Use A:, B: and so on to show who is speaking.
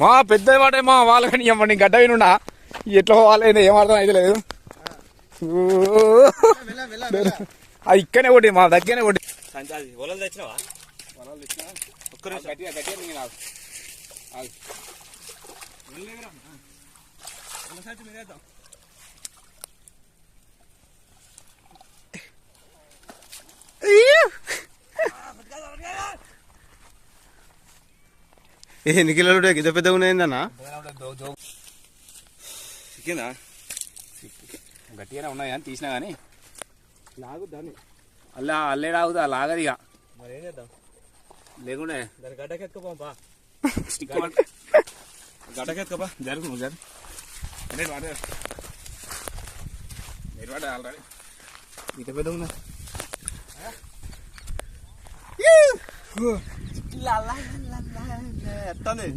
A: మా పెద్ద వాటే మా వాళ్ళకని ఇవ్వండి గడ్డ వినుండా ఎట్లా పోవాలి ఏం అర్థం అయితే లేదు. అది ఇక్కడనే కొట్టి మా దగ్గరనే కొట్టి.
B: వలలు తెచ్చినావా? ఒక్క నిమిషం.
A: గట్టిగా గట్టిగా నీకు నాకు
B: సంచి
C: ఎన్ని కిలోలు ఉంటాయి ఇంత పెద్దగా ఉన్నాయిందన్నా
B: చిక్కిందా?
A: గట్టిగానే ఉన్నాయి? అని తీసినా కానీ
B: లాగు దాన్ని.
A: అల్లా అల్లే రాగుదా లాగదు ఇక.
B: మరి ఏం చేద్దాం?
A: లేకుండే.
B: దాని గడ్డకెత్తుకోపా
A: స్టిక్
B: గడ్డకెత్తుకోపా. జరుగు నువ్వు జరుగు.
A: నేను వాడే. నేను వాడే ఆల్రెడీ. ఇంత పెద్ద ఉన్నా
C: ¿Dónde?